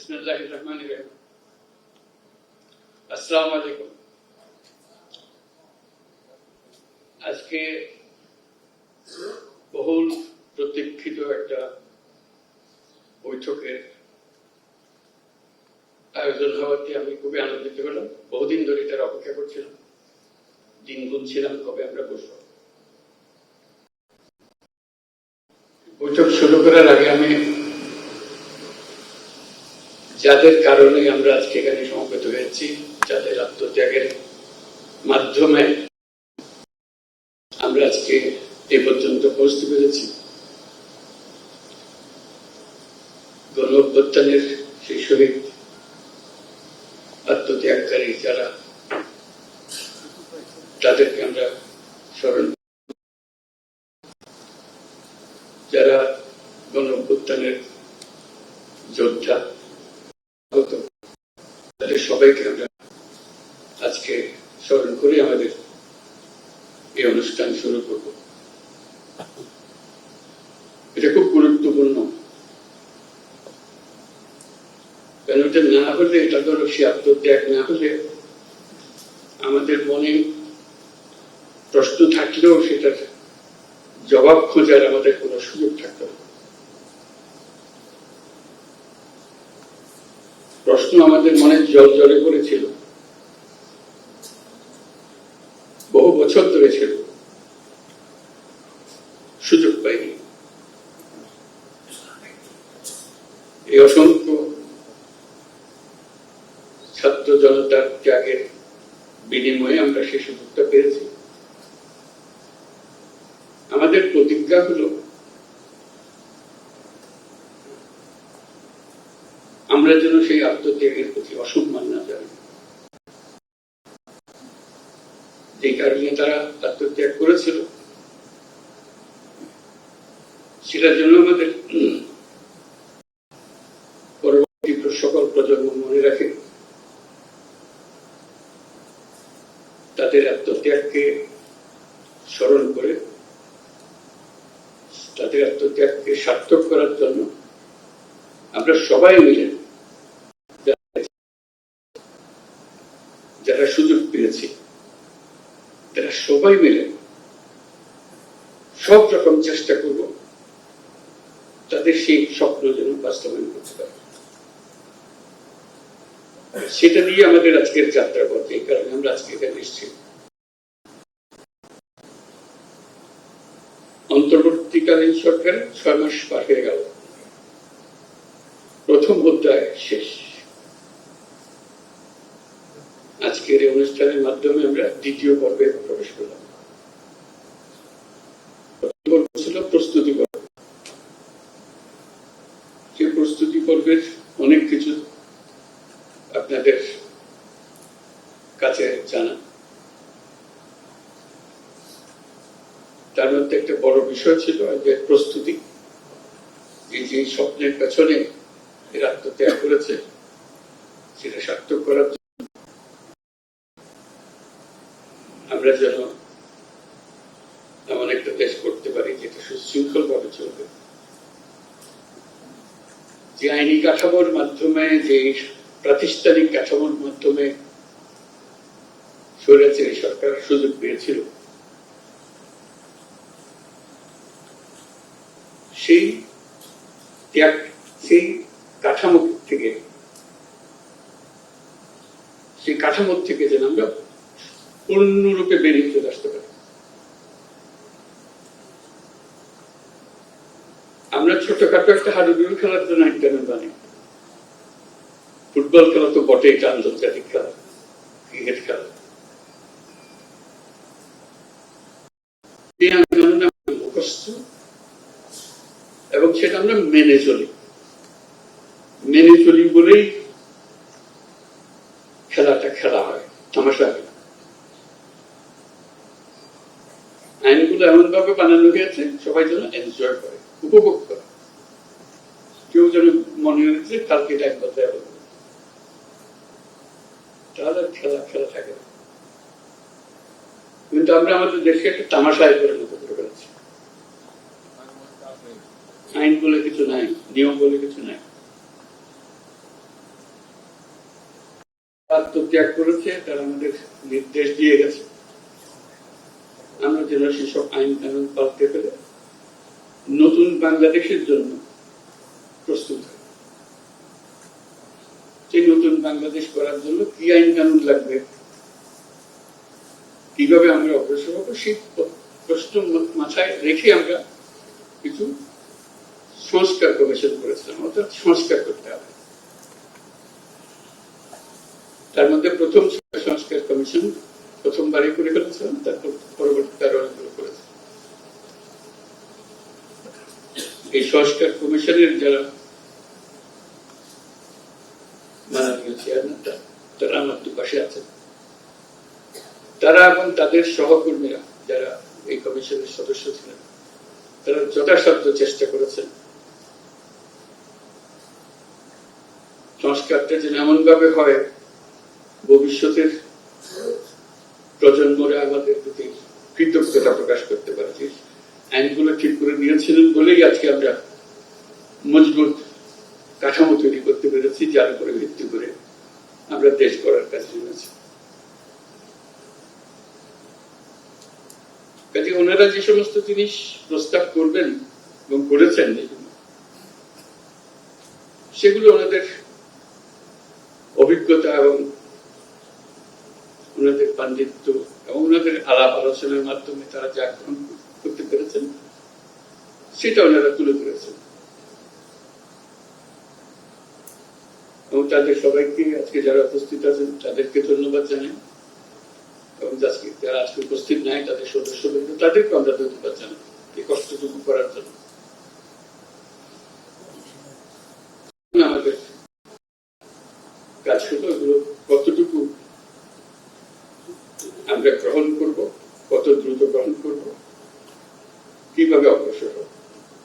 বিসমিল্লাহ রহমান রহিম। আসসালামু আজকে বহুল প্রতীক্ষিত একটা বৈঠকের আয়োজন হওয়াতে আমি খুবই আনন্দিত হলাম। বহুদিন ধরে এটার অপেক্ষা করছিলাম। দিন গুনছিলাম, কবে আমরা বসবো। বৈঠক শুরু করার আগে আমি যাদের কারণে আমরা আজকে এখানে সমবেত হয়েছি, যাদের আত্মত্যাগের মাধ্যমে আমরা আজকে এ পর্যন্ত পৌঁছতে পেরেছি। গণ অভ্যুত্থানের সেই শহীদ আত্মত্যাগকারী যারা, তাদেরকে আমরা স্মরণ যারা গণ অভ্যুত্থানের যোদ্ধা আগত তাদের সবাইকে আমরা আজকে স্মরণ করে, আমাদের এই অনুষ্ঠান শুরু করব। এটা খুব গুরুত্বপূর্ণ। কারণ এটা না হলে, এটা ধরো সে আত্মত্যাগ না হলে আমাদের মনে প্রশ্ন থাকলেও সেটার জবাব খোঁজার আমাদের কোনো সুযোগ থাকতো না। প্রশ্ন আমাদের মনে জল জলে করেছিল বহু বছর ধরে ছিল। সুযোগ পাইনি। এই অসংখ্য ছাত্র জনতার ত্যাগের বিনিময়ে আমরা সেই সুযোগটা পেয়েছি। আমাদের প্রতিজ্ঞা হলো আমরা যেন আত্মত্যাগের প্রতি অসম্মান না জানি। যে কারণে তারা আত্মত্যাগ করেছিল। সেটার জন্য আমাদের পরবর্তী সকল প্রজন্ম মনে রাখে। তাদের আত্মত্যাগকে স্মরণ করে, তাদের আত্মত্যাগকে সার্থক করার জন্য আমরা সবাই মিলে যারা সুযোগ পেয়েছি তারা সবাই মিলে সব রকম চেষ্টা করব তাদের সেই স্বপ্ন যেন বাস্তবায়ন করতে পারে। সেটা দিয়ে আমাদের আজকের যাত্রা পথে এই কারণে আমরা আজকে এখানে এসেছি। অন্তর্বর্তীকালীন সরকার ছয় মাস পার হয়ে গেল। প্রথম অধ্যায় শেষ। আজকের এই অনুষ্ঠানের মাধ্যমে আমরা দ্বিতীয় পর্বে প্রবেশ করলাম। ছিল প্রস্তুতি পর্ব। সেই প্রস্তুতি পর্বের অনেক কিছু আপনাদের কাছে জানা। তার মধ্যে একটা বড় বিষয় ছিল যে প্রস্তুতি। এই যে স্বপ্নের পেছনে এর আত্মত্যাগ করেছে, সেটা সার্থক করার জন্য আমরা যেন এমন একটা দেশ করতে পারি যেটা সুশৃঙ্খল ভাবে চলবে। যে আইনি কাঠামোর মাধ্যমে, যে প্রাতিষ্ঠানিক কাঠামোর মাধ্যমে স্বৈরাচারী সরকার সুযোগ পেয়েছিল, সেই ত্যাগ, সেই কাঠামো থেকে, সেই কাঠামোর থেকে যেন আমরা পূর্ণরূপে বেরিয়ে চলে আসতে পারি। আমরা ছোটখাটো একটা হাডুডুল খেলার জন্য ইন্টারনেট বানি ফুটবল খেলা তো বটে এটা আন্তর্জাতিক খেলা, ক্রিকেট খেলা। এবং সেটা আমরা মেনে চলি। মেনে চলি বলেই খেলাটা খেলা হয় তামাশা হয় না। আইনগুলো এমন ভাবে বানানো হয়েছে সবাই যেন এনজয় করে, উপভোগ করে। কেউ যেন মনে হয়েছে কালকে এটা এক কথায় হবে। তাহলে খেলা খেলা থাকে কিন্তু আমরা আমাদের দেশকে একটা তামাশায় পরিণত করে ফেলেছি। আইন বলে কিছু নাই, নিয়ম বলে কিছু নাই। আত্মত্যাগ করেছে, তারা আমাদের নির্দেশ দিয়ে গেছে। আমরা যেন সেসব আইন কানুন পাল্টে ফেলে নতুন বাংলাদেশের জন্য প্রস্তুত হই সেই নতুন বাংলাদেশ করার জন্য কি আইন কানুন লাগবে? কীভাবে আমরা অগ্রসর হব? সেই প্রশ্ন মাথায় রেখে আমরা কিছু সংস্কার কমিশন করেছিলাম, অর্থাৎ সংস্কার করতে হবে। তার মধ্যে প্রথম সংস্কার কমিশন প্রথমবারই করে ফেলেছিলাম, তারপর পরবর্তীতে আরও অনেকগুলো করেছে। এই সংস্কার কমিশনের যারা মাননীয় চেয়ারম্যান তারা আমার দুপাশে আছেন। তারা এবং তাদের সহকর্মীরা যারা এই কমিশনের সদস্য ছিলেন, তারা যথাসাধ্য চেষ্টা করেছেন। সংস্কারটা যেন এমন ভাবে হয়, ভবিষ্যতের প্রজন্মরা আমাদের প্রতি কৃতজ্ঞতা প্রকাশ করতে পারে যে আইনগুলো ঠিক করে নিয়েছিলেন বলেই আজকে আমরা মজবুত কাঠামো তৈরি করতে পেরেছি, যার উপরে ভিত্তি করে আমরা দেশ গড়ার কাজে নেমেছি কাজে ওনারা যে সমস্ত জিনিস প্রস্তাব করবেন এবং করেছেন সেগুলো ওনাদের অভিজ্ঞতা এবং ওনাদের পাণ্ডিত্য এবং ওনাদের আলাপ আলোচনার মাধ্যমে তারা যা গ্রহণ করতে পেরেছেন, সেটা ওনারা তুলে ধরেছেন। এবং তাদের সবাইকে আজকে যারা উপস্থিত আছেন, তাদেরকে ধন্যবাদ জানাই। এবং যারা আজকে উপস্থিত নাই, তাদের সদস্যবৃন্দ তাদেরকে আমরা ধন্যবাদ জানাই এই কষ্টটুকু করার জন্য। কাজ হলো এগুলো কতটুকু আমরা গ্রহণ করব, কত দ্রুত গ্রহণ করব, কীভাবে অগ্রসর হব?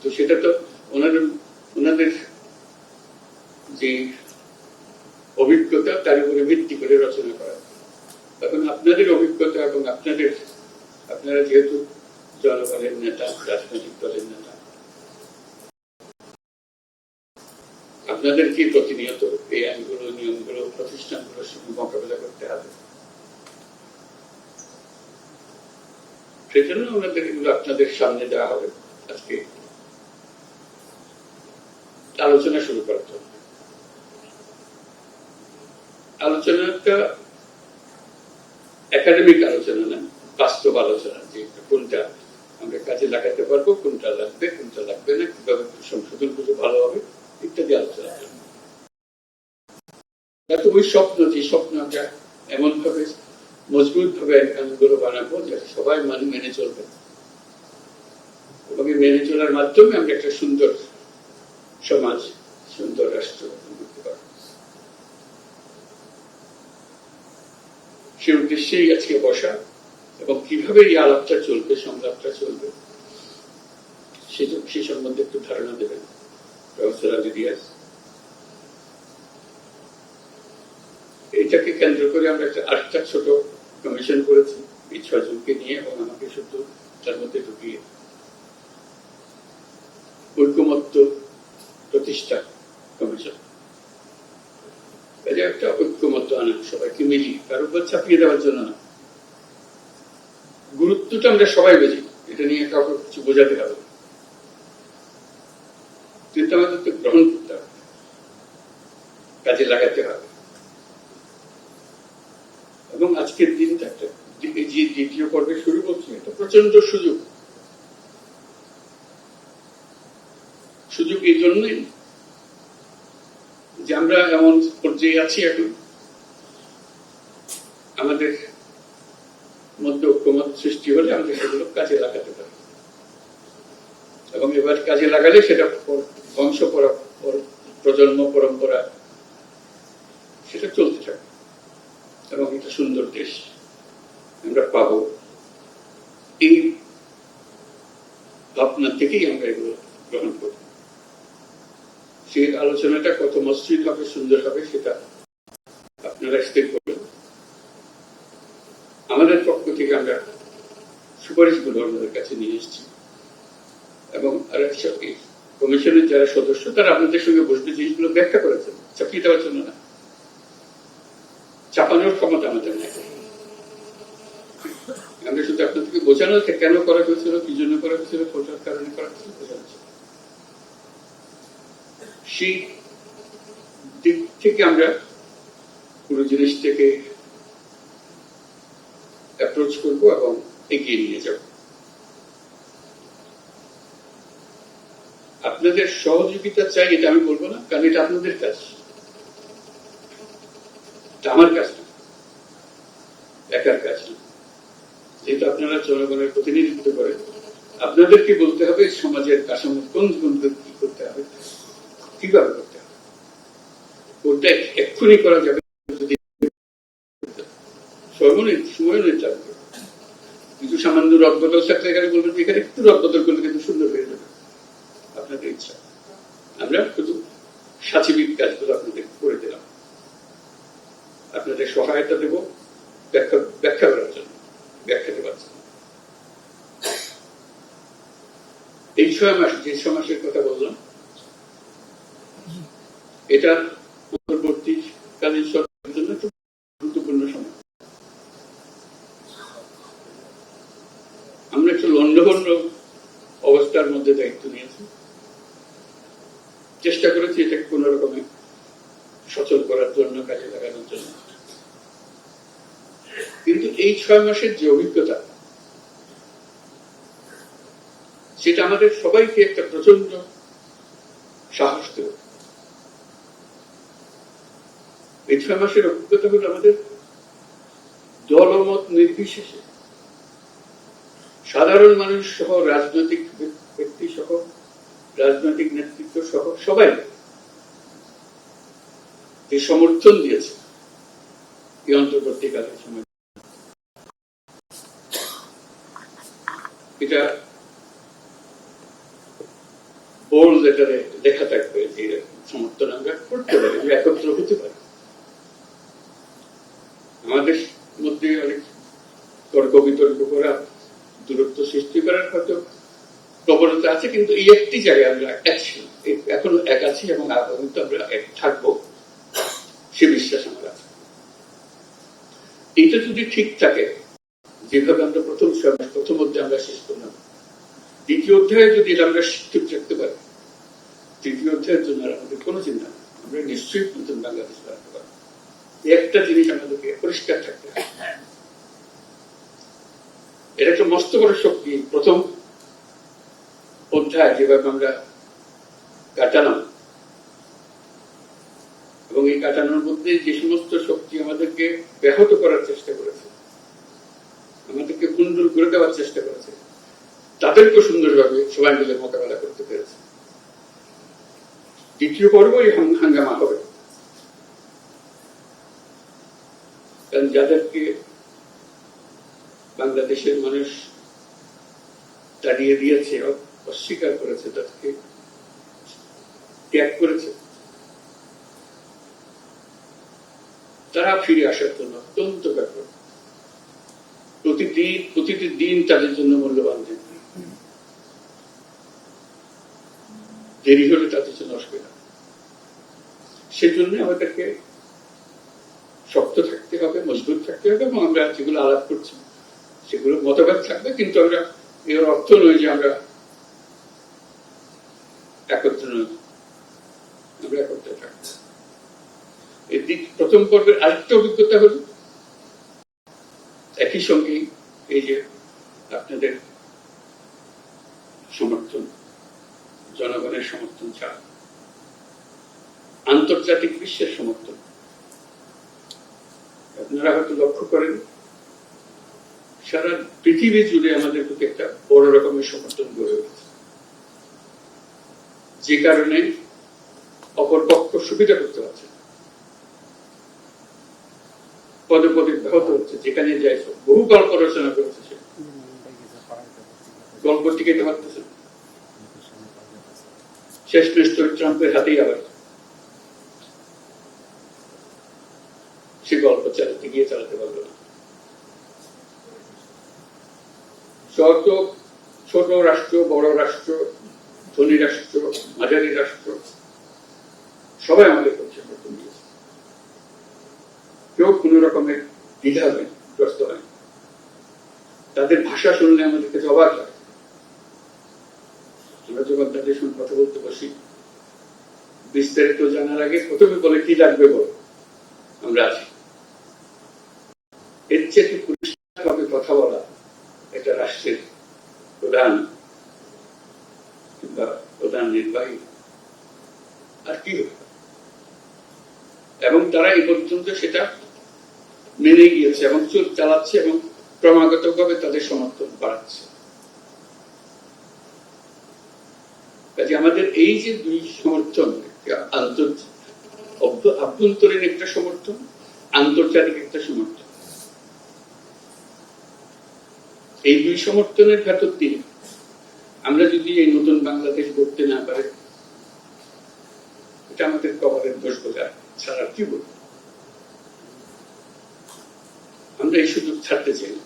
তো সেটা তো ওনাদের ওনাদের যে অভিজ্ঞতা, তার উপরে ভিত্তি করে রচনা করা এখন আপনাদের অভিজ্ঞতা এবং আপনাদের, আপনারা যেহেতু জনগণের নেতা, রাজনৈতিক দলের নেতা আপনাদেরকে প্রতিনিয়ত এই আইনগুলো নিয়মগুলো প্রতিষ্ঠানগুলোর সঙ্গে মোকাবেলা করতে হবে আপনাদের সামনে দেওয়া হবে আজকে। আলোচনা শুরু আলোচনাটা একাডেমিক আলোচনা না, বাস্তব আলোচনা যে কোনটা আমরা কাজে লাগাতে পারব, কোনটা লাগবে কোনটা লাগবে না, কীভাবে সংশোধন করলে ভালো হবে, ইত্যাদি আলোচনা ওই স্বপ্ন, যে স্বপ্ন আমরা এমন ভাবে মজবুত ভাবে আইনগুলো বানাবো যাতে সবাই মানে মেনে চলবে। এবং মেনে চলার মাধ্যমে আমরা একটা সুন্দর সমাজ, সুন্দর রাষ্ট্র সে উদ্দেশ্যেই আজকে বসা এবং কীভাবে এই আলাপটা চলবে, সংলাপটা চলবে, সে সম্বন্ধে একটু ধারণা দেবেন এটাকে কেন্দ্র করে আমরা একটা আটটা ছোট কমিশন করেছি এই ছয়জনকে নিয়ে এবং আমাকে শুধু তার মধ্যে ঢুকিয়ে ঐক্যমত্য প্রতিষ্ঠা কমিশন। একটা ঐক্যমত্য আনা সবাইকে মিলিয়ে। কারও উপর চাপিয়ে দেওয়ার জন্য না। গুরুত্বটা আমরা সবাই বুঝি, এটা নিয়ে কাউকে কিছু বোঝাতে হবে কিন্তু আমাদের তো গ্রহণ করতে হবে কাজে লাগাতে হবে এবং আজকের দিনটা একটা যে দ্বিতীয় পর্বে শুরু করছি এটা প্রচণ্ড সুযোগ। সুযোগ এই জন্যই যে আমরা এমন পর্যায়ে আছি এখন। আমাদের মধ্যে ঐক্যমত সৃষ্টি হলে আমরা সেগুলো কাজে লাগাতে পারি। এবং এবার কাজে লাগালে সেটা বংশ প্রজন্ম পরম্পরা, সেটা চলতে থাকে এবং একটা সুন্দর দেশ আমরা পাব। এই ভাবনা থেকেই আমরা এগুলো গ্রহণ করব সেই আলোচনাটা কত মসৃণ হবে, সুন্দর হবে, সেটা আপনারা স্থির করবেন। আমাদের পক্ষ থেকে আমরা সুপারিশগুলো আপনাদের কাছে নিয়ে এসেছি। এবং আর কমিশনের যারা সদস্য, তারা আপনাদের সঙ্গে বসবে, জিনিসগুলো ব্যাখ্যা করেছেন। চাপিয়ে দেওয়ার জন্য না। কেন কেন করা হয়েছিল, কি জন্য করা হয়েছিল কোটার কারণে করা হয়েছিল বোঝা সেই দিক থেকে আমরা পুরো জিনিসটাকে অ্যাপ্রোচ করব এবং এগিয়ে নিয়ে যাব। আপনাদের সহযোগিতা চাই, এটা আমি বলব না, কারণ এটা আপনাদের কাজ। আমার কাজ না। একার কাজ না। যেহেতু আপনারা জনগণের প্রতিনিধিত্ব করেন, আপনাদেরকে বলতে হবে সমাজের কাঠামো কোন কোন কি করতে হবে, কীভাবে করতে হবে। ওটা এক্ষুনি করা যাবে যদি সময় নির্ধারণ করবে কিছু সামান্য রদবদল থাকলে এখানে বলবেন এখানে একটু রদবদল করলে কিন্তু সুন্দর হয়ে যাবে। আপনাদের ইচ্ছা। আমরা শুধু সাচিবিক কাজগুলো আপনাদের করে দিলাম। আপনাদের সহায়তা দেব, ব্যাখ্যা ব্যাখ্যা দেওয়ার জন্য। এই ছয় মাস, যে ছয় মাসের কথা বললাম, এটা সরকারের জন্য গুরুত্বপূর্ণ সময়। আমরা একটু লন্ডভন্ড অবস্থার মধ্যে দায়িত্ব নিয়েছি। চেষ্টা করেছি এটাকে কোন রকমে সচল করার জন্য, কাজে লাগানোর জন্য। এই ছয় মাসের যে অভিজ্ঞতা, সেটা আমাদের সবাইকে একটা প্রচণ্ড সাহস দেবে। এই ছয় মাসের অভিজ্ঞতা হলো আমাদের দলমত নির্বিশেষে সাধারণ মানুষ সহ, রাজনৈতিক ব্যক্তি সহ, রাজনৈতিক নেতৃত্ব সহ সবাই যে সমর্থন দিয়েছে এই অন্তর্বর্তীকালীন সময় এটা বোল্ড লেটারে লেখা থাকবে যে সমর্থন আমরা করতে পারি, আমরা একত্র হতে পারি আমাদের মধ্যে অনেক তর্ক বিতর্ক করা, দূরত্ব সৃষ্টি করার হয়তো প্রবণতা আছে, কিন্তু এই একটি জায়গায় আমরা এক ছিলাম। এখনও এক আছি এবং আগামীতে আমরা এক থাকব, সে বিশ্বাস আমার এইটা যদি ঠিক থাকে যেভাবে আমরা প্রথম প্রথম অধ্যায়ে আমরা শেষ করলাম। দ্বিতীয় অধ্যায়ে যদি এটা আমরা ঠিক রাখতে পারি, তৃতীয় অধ্যায়ের জন্য আমাদের কোনো চিন্তা আমরা নিশ্চয়ই নতুন বাংলাদেশ বানাতে পারব। একটা জিনিস আমাদেরকে পরিষ্কার থাকতে হবে। এটা একটা মস্ত বড় শক্তি। প্রথম অধ্যায় যেভাবে আমরা কাটালাম, এবং এই কাটানোর মধ্যে যে সমস্ত শক্তি আমাদেরকে ব্যাহত করার চেষ্টা করেছে আমাদেরকে কুণ্ডুল করে দেওয়ার চেষ্টা করেছে। তাদেরকে সুন্দরভাবে সবাই মিলে মোকাবেলা করতে পেরেছে। দ্বিতীয় পর্বই হাঙ্গামা হবে। কারণ যাদেরকে বাংলাদেশের মানুষ তাড়িয়ে দিয়েছে, অস্বীকার করেছে, তাদেরকে ত্যাগ করেছে, তারা ফিরে আসার জন্য অত্যন্ত ব্যাপক প্রতিদিন প্রতিটি দিন তাদের জন্য মূল্যবান দিন। দেরি হলে তাদের জন্য অসুবিধা। সেজন্য আমাদেরকে শক্ত থাকতে হবে, মজবুত থাকতে হবে এবং আমরা যেগুলো আলাপ করছি, সেগুলো মতভেদ থাকবে, কিন্তু আমরা এর অর্থ নয় যে আমরা একত্র নই। আমরা একত্রে থাকব। এর দিক প্রথম পর্বের আরেকটা অভিজ্ঞতা হল, একই সঙ্গে এই যে আপনাদের সমর্থন, জনগণের সমর্থন ছাড়া আন্তর্জাতিক বিশ্বের সমর্থন আপনারা হয়তো লক্ষ্য করেন, সারা পৃথিবী জুড়ে আমাদের প্রতি একটা বড় রকমের সমর্থন গড়ে উঠেছে যে কারণে অপর পক্ষ সুবিধা করতে পারছে। পদে পদে ব্যাহত হচ্ছে, যেখানে যাই বহু গল্প রচনা করেছে সে। গল্প টিকাইতে পারতেছে শেষ মেশ ট্রাম্পের হাতেই আবার। সে গল্প চালাতে গিয়ে চালাতে পারল না। যত ছোট রাষ্ট্র, বড় রাষ্ট্র, ধনী রাষ্ট্র, মাঝারি রাষ্ট্র, সবাই আমাদের পক্ষে সমর্থন দিয়েছে রকমের দ্বিধা গ্রস্ত হয়। তাদের ভাষা শুনলে আমাদের কাছে অবাক লাগে আমরা যখন তাদের সঙ্গে কথা বলতে বসি, বিস্তারিত জানার আগে প্রথমে বলে কি লাগবে বল। আমরা আছি। এর চেয়ে পরিষ্কারভাবে কথা বলা এটা রাষ্ট্রের প্রধান কিংবা প্রধান নির্বাহী। আর কি হবে? এবং তারা এই পর্যন্ত সেটা মেনে গিয়েছে এবং চোখ চালাচ্ছে এবং ক্রমাগতভাবে তাদের সমর্থন বাড়াচ্ছে। কাজে আমাদের এই যে দুই সমর্থন আভ্যন্তরীণ একটা সমর্থন, আন্তর্জাতিক একটা সমর্থন। এই দুই সমর্থনের ভেতর দিয়ে আমরা যদি এই নতুন বাংলাদেশ করতে না পারে, এটা আমাদের কবরের দোষ বোঝা ছাড়া কি বলব আমরা এই সুযোগ ছাড়তে চাই না।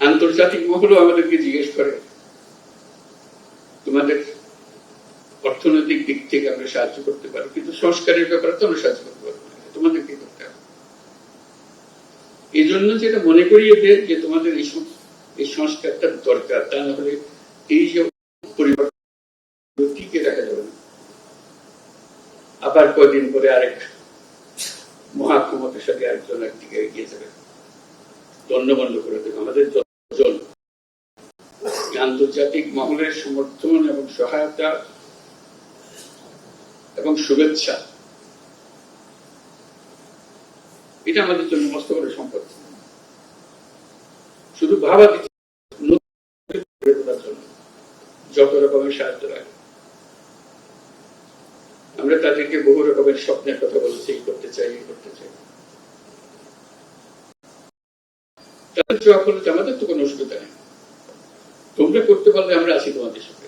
আন্তর্জাতিক মহলও আমাদেরকে জিজ্ঞেস করে, তোমাদের অর্থনৈতিক দিক থেকে আমরা সাহায্য করতে পারি কিন্তু সংস্কারের ব্যাপারে তো আমরা সাহায্য করতে পারব তোমাদের কি করতে হবে। এই জন্য যেটা মনে করিয়ে দেয় যে তোমাদের এই এই সংস্কারটা দরকার, তা না হলে এই যে পরিবর্তন, টিকে রাখা যাবে না। আবার কয়দিন পরে আরেক মহাক্ষমতাশালী আরেকজন একদিকে এগিয়ে যাবে। দণ্ডবন্ধ করে দেবে। আমাদের যতজন আন্তর্জাতিক মহলের সমর্থন এবং সহায়তা এবং শুভেচ্ছা। এটা আমাদের জন্য মস্ত বড় সম্পদ। শুধু ভাবা দিচ্ছে করে যত রকমের সাহায্য লাগে। আমরা তাদেরকে বহু রকমের স্বপ্নের কথা এই করতে চাই এই করতে চাই তাদের জবাব হলো যে আমাদের তো কোনো অসুবিধা নেই। তোমরা করতে পারলে আমরা আছি তোমাদের সাথে।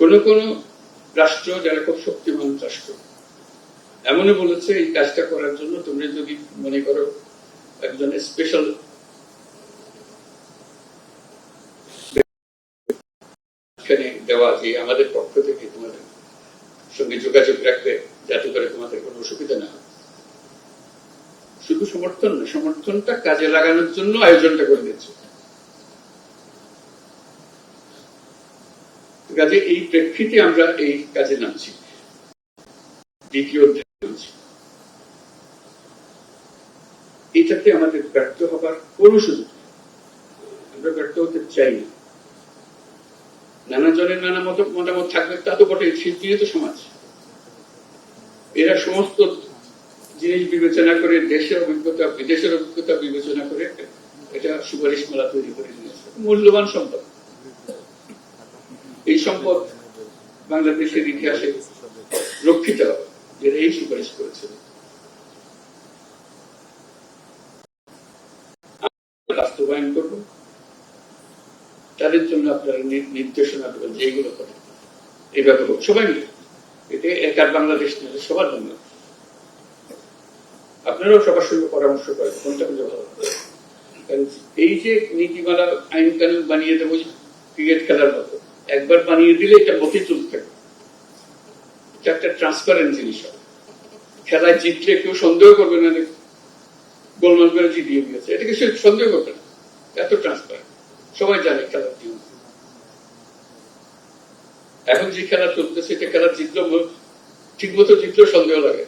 কোন কোন রাষ্ট্র যারা খুব শক্তিমান রাষ্ট্র এমনই বলেছে এই কাজটা করার জন্য তোমরা যদি মনে করো একজন স্পেশাল দেওয়া যে আমাদের পক্ষ থেকে তোমাদের সঙ্গে যোগাযোগ রাখবে যাতে করে তোমাদের কোনো অসুবিধা না হয়। শুধু সমর্থন না, সমর্থনটা কাজে লাগানোর জন্য আয়োজনটা করে দিয়েছে। কাজে এই প্রেক্ষিতে আমরা এই কাজে নামছি। দ্বিতীয় অধ্যায়ে এটাতে আমাদের ব্যর্থ হবার কোনো সুযোগ আমরা ব্যর্থ হতে চাই না। নানা জনের নানা মত মতামত থাকবে তা তো বটে শিল্পীয় তো সমাজ। এরা সমস্ত জিনিস বিবেচনা করে, দেশের অভিজ্ঞতা, বিদেশের অভিজ্ঞতা বিবেচনা করে এটা সুপারিশ মালা তৈরি করে নিয়েছে মূল্যবান সম্পদ। এই সম্পদ বাংলাদেশের ইতিহাসে রক্ষিত এই সুপারিশ আমরা বাস্তবায়ন করব। তাদের জন্য আপনারা নির্দেশনা দেবেন যে এইগুলো করেন এই ব্যাপারে সবাই মিলে। এতে একার বাংলাদেশ সবার জন্য। আপনারাও সবার সঙ্গে পরামর্শ করেন, কোনটা কোনটা ভালো কারণ এই যে নীতিমালা আইন কানুন বানিয়ে দেবো ক্রিকেট খেলার মতো, একবার বানিয়ে দিলে এটা মতি চলতে এটা একটা ট্রান্সপারেন্ট জিনিস হবে। খেলায় জিতলে কেউ সন্দেহ করবে না গোলমাল করে জিতিয়ে দিয়েছে। এটাকে সে সন্দেহ করবে না। এত ট্রান্সপারেন্ট সবাই জানে খেলার নিয়ম। এখন যে খেলা চলতেছে, এটা খেলা জিতলেও ঠিক মতো জিতলেও সন্দেহ লাগে।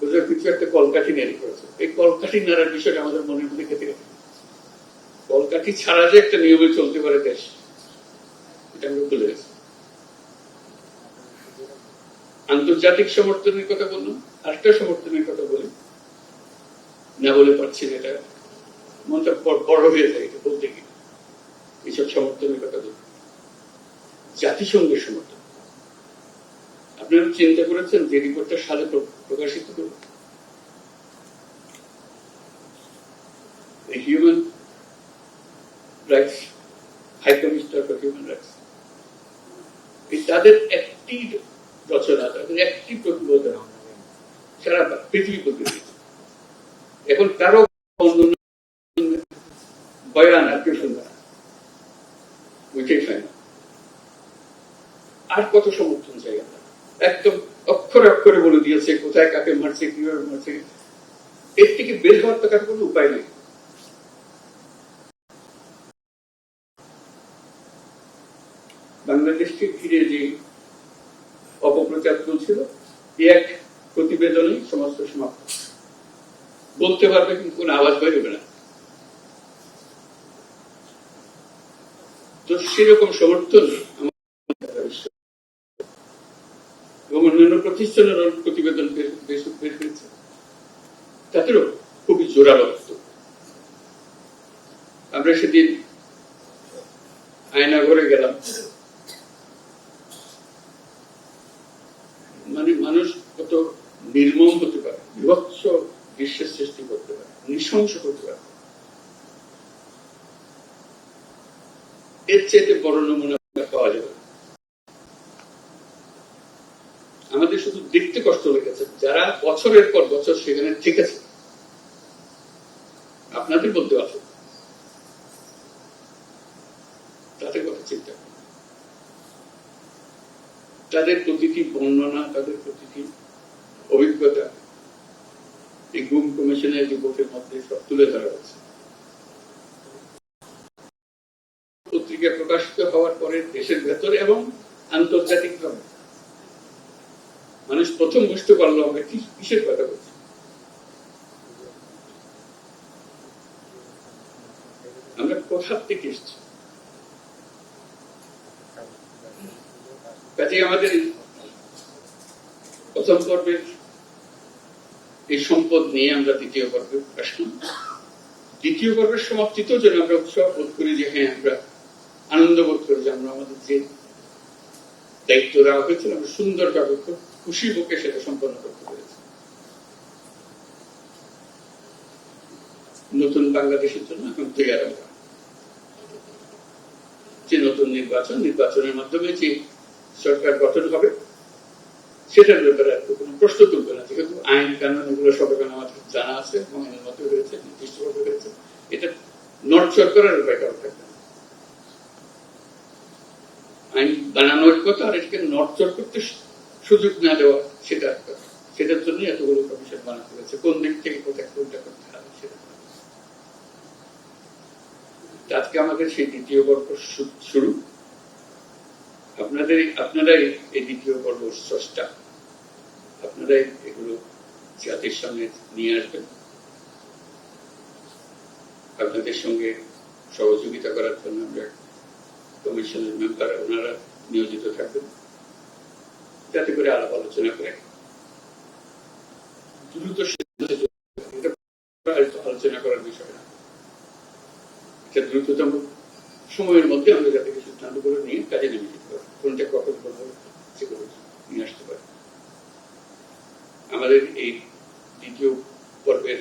বুঝলে কিছু একটা কলকাঠি নেড়ি করেছে এই কলকাঠি নাড়ার বিষয়টা আমাদের মনের মধ্যে খেতে গেছে। কলকাঠি ছাড়া যে একটা নিয়মে চলতে পারে দেশ, এটা আমরা ভুলে গেছি। আন্তর্জাতিক সমর্থনের কথা বললাম, আরেকটা সমর্থনের কথা বলি। না বলে পারছি না এটা। মনটা বড়- বড় হয়ে যায় এটা বলতে গিয়ে। এইসব সমর্থনের কথা বলি। জাতিসংঘের সমর্থন। আপনারা চিন্তা করেছেন যে রিপোর্টটা সালে প্র- প্রকাশিত করবে human rights high commissioner for human rights তাদের একটি রচনা, তাদের একটি প্রতিবেদন সারা পৃথিবী প্রতিনিধি এখন কারও বয়ান আর কেউ শুনবে না। না আর কত সমর্থন চাই আমরা একদম অক্ষরে অক্ষরে বলে দিয়েছে কোথায় কাকে মারছে, কীভাবে মারছে। এর থেকে বের হওয়ার তো কারও কোনো উপায় নেই। বাংলাদেশকে ঘিরে যে অপপ্রচার চলছিল এক প্রতিবেদনে সমস্ত সমাপ্ত। বলতে পারবে কিন্তু কোনো আওয়াজ বেরোবে না। তো সেরকম সমর্থন আমার এবং অন্যান্য প্রতিষ্ঠানের প্রতিবেদন বের- হয়েছে। তাদেরও খুবই জোরালো। আমরা সেদিন আয়না ঘরে গেলাম। মানে মানুষ কত নির্মম হতে পারে, বিভৎস দৃশ্যের সৃষ্টি করতে পারে, নৃশংস করতে পারে। এর চেয়ে বড় নমুনা পাওয়া যাবে না। আমাদের শুধু দেখতে কষ্ট লেগেছে যারা বছরের পর বছর সেখানে ঠিক আছে আপনাদের মধ্যে আছে। তাদের কথা চিন্তা তাদের প্রতিটি বর্ণনা, তাদের প্রতিটি অভিজ্ঞতা? এই গুম কমিশনের রিপোর্টের মধ্যে সব তুলে ধরা হয়েছে। পত্রিকা প্রকাশিত হওয়ার পরে দেশের ভেতরে এবং আন্তর্জাতিক ভাবে মানুষ প্রথম পারল আমরা কি কিসের কথা বলছি? আমরা কোথার থেকে এসেছি। কাজে আমাদের প্রথম পর্বের এই সম্পদ নিয়ে আমরা দ্বিতীয় পর্বে আসলাম দ্বিতীয় পর্বের সমাপ্তিতেও যেন আমরা উৎসব বোধ করি যে হ্যাঁ আমরা আনন্দ বোধ করি যে আমরা আমাদের যে দায়িত্ব দেওয়া হয়েছিল, আমরা সুন্দরভাবে খুশি বুকে সেটা সম্পন্ন করতে পেরেছি। নতুন বাংলাদেশের জন্য এখন তৈরি যে নতুন নির্বাচন, নির্বাচনের মাধ্যমে যে সরকার গঠন হবে, সেটার ব্যাপারে আর কোনো প্রশ্ন তুলবে না। যেহেতু আইন কানুন এগুলো সব আমাদের জানা আছে এবং এর মধ্যে রয়েছে, নির্দিষ্টভাবে রয়েছে। এটা নড়চড় করার উপায় কারও থাকবে আইন বানানোর কথা আর এটাকে নড়চড় করতে সুযোগ না দেওয়া, সেটা সেটার জন্য এতগুলো কমিশন বানাতে হয়েছে। কোন দিক থেকে কোথায় কোনটা করতে হবে সেটা আজকে আমাদের সেই দ্বিতীয় পর্ব শুরু আপনাদের আপনারাই এই দ্বিতীয় পর্ব স্রষ্টা। আপনারাই এগুলো জাতির সামনে নিয়ে আসবেন। আপনাদের সঙ্গে সহযোগিতা করার জন্য আমরা কমিশনের মেম্বার ওনারা নিয়োজিত থাকবেন। যাতে করে আলাপ আলোচনা করে। দ্রুত আলোচনা করার বিষয় না। এটা দ্রুততম সময়ের মধ্যে আমরা যাতে করে নিয়ে কাজে নেমে যেতে পারি। কোনটা কখন করব সেগুলো নিয়ে আসতে পারি। আমাদের এই দ্বিতীয় পর্বের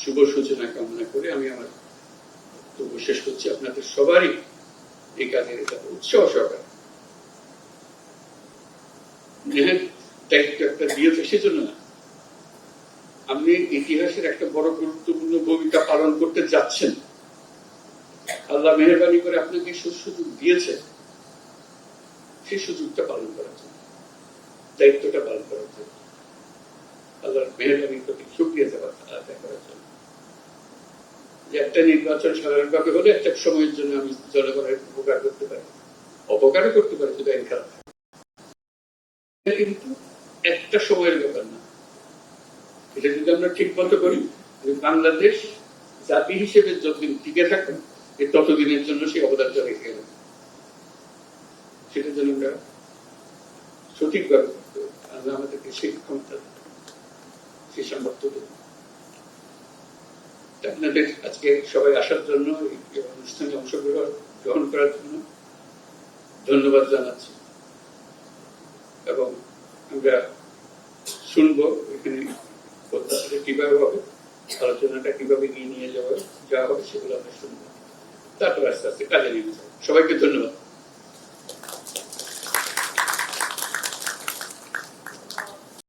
শুভ সূচনা কামনা করে আমি আমার বক্তব্য শেষ করছি। আপনাদের সবারই এই কাজের উৎসাহ সহকারে দায়িত্ব একটা দিয়েছে, সেজন্য না। আপনি ইতিহাসের একটা বড় গুরুত্বপূর্ণ ভূমিকা পালন করতে যাচ্ছেন। আল্লাহ মেহরবানি করে আপনাকে সুযোগ দিয়েছে। সেই সুযোগটা পালন করার জন্য, দায়িত্বটা পালন করার জন্য। আল্লাহর মেহরবানির প্রতি শুক্রিয়া দেওয়ার আদায় করার জন্য। যে একটা নির্বাচন সাধারণভাবে হলে একটা সময়ের জন্য আমি জনগণের উপকার করতে পারি, অপকারও করতে পারি যদি আইন খারাপ। এটা কিন্তু একটা সময়ের ব্যাপার না। এটা যদি আমরা ঠিক মতো করি বাংলাদেশ জাতি হিসেবে যতদিন টিকে থাকবে এ ততদিনের জন্য সেই অবদানটা রেখে গেল। সেটার জন্য আমরা সঠিকভাবে আল্লাহ আমাদেরকে সেই ক্ষমতা, সেই সামর্থ্য। তা আপনাদের আজকে সবাই আসার জন্য, এই অনুষ্ঠানে অংশগ্রহণ, গ্রহণ করার জন্য ধন্যবাদ জানাচ্ছি। এবং আমরা শুনব এখানে প্রত্যাশাটা কীভাবে হবে, আলোচনাটা কীভাবে এগিয়ে নিয়ে যাওয়া যা হবে সেগুলো আমরা শুনব। তারপর আস্তে আস্তে কাজে নেমে যাব। সবাইকে ধন্যবাদ।